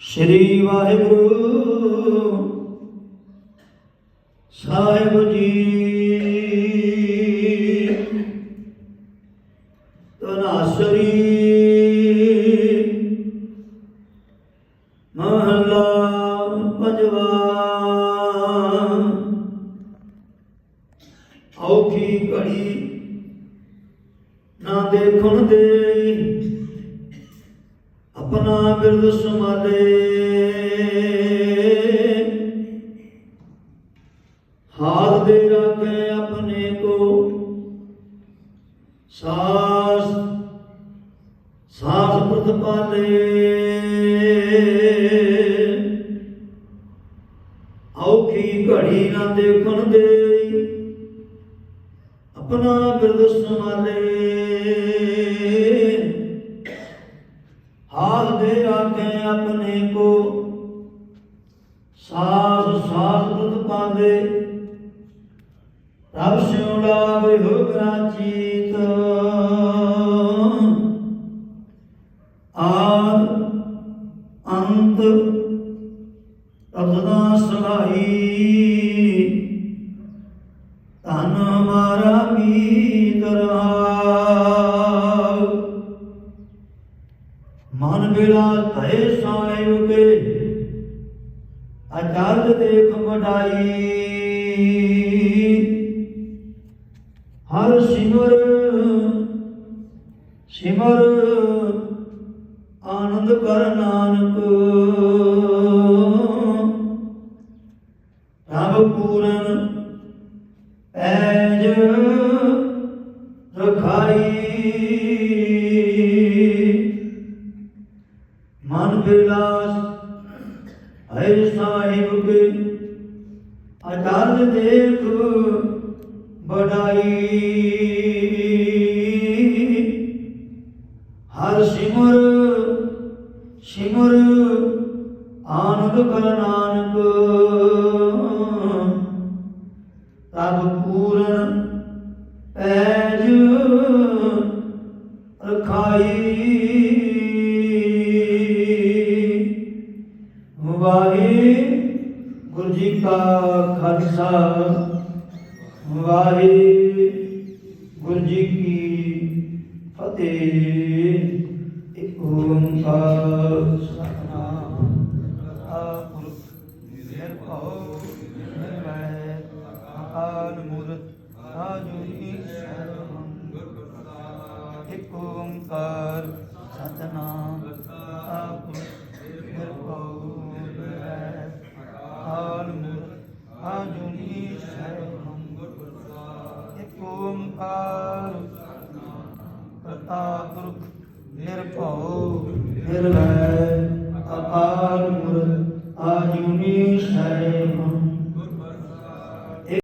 ਸ੍ਰੀ ਵਾਹਿਗੁਰੂ ਸਾਹਿਬ ਜੀ। ਤਨਾਸਰੀ ਮਹਲਾ ਪੰਜਵਾ। ਔਖੀ ਘੜੀ ਨਾ ਦੇਖਣ ਦੇ। ਆਪਣਾ ਬਿਰਦ ਸਮਾਲੇ। ਹਾਥ ਦੇ ਰੱਖੇ ਆਪਣੇ ਕੋ। ਸਾਸ ਸਾਸ ਪ੍ਰਤਪਾਲੇ ਔਖੀ ਘੜੀ ਨਾ ਦੇਖਣ ਦੇ। ਆਪਣਾ ਬਿਰਦ ਸੰਭਾਲੇ ਸਾਸ ਸਾਸ ਦੁੱਧ ਪਾਵੇ ਰਬ ਸਿਉੜਾ ਵਿਹੁ ਗਰਾਚੀਤ ਆਦ ਅੰਤ ਤਬਦਾ ਸਹਾਈ ਧਨ ਮਾਰਾ ਮੀਤਰਾ ਮਨ ਬਿਲਾ ਤੈ ਸਾਇ ਕੇ ਅਚਰਜ ਦੇਖ ਵਡਾਈ ਹਰ ਸਿਮਰ ਸਿਮਰ ਆਨੰਦ ਕਰ ਨਾਨਕ। ਰਬ ਪੂਰਨ ਐਜ ਰਖਾਈ। ਮਨ ਬਿਲਾਸ ਹੈ ਸਾਹਿਬ ਕੇ ਅਚਰਜ ਦੇਖ ਬੜਾਈ ਹਰ ਸਿਮਰ ਸਿਮਰ ਆਨੰਦ ਕਰ ਨਾਨਕ। ਵਾਹਿਗੁਰੂ ਜੀ ਕਾ ਖਾਲਸਾ। ਵਾਹਿਗੁਰੂ ਜੀ ਕੀ ਫਤਿਹ। ਇੱਕ ਓੰਕਾਰ ਸਤਨਾਮ ਸਤਿਗੁਰੂ ਨਿਰਭਉ ਨਿਰਵੈਰ ਅਕਾਲ ਮੂਰਤ ਆਜੁਨੀ ਸਰਵੰ ਇੱਕ ਓੰਕਾਰ ਸਤਨਾਮ। ਸਤਿਗੁਰੂ ਨਿਰਭਉ ਨਿਰਵੈਰ ਅਕਾਲ ਮੂਰਤ ਆਜੁਨੀ ਸਰਵੰ ਇੱਕ ਓੰਕਾਰ ਕਰਤਾ ਪੁਰਖ ਨਿਰਭਉ ਨਿਰਵੈਰ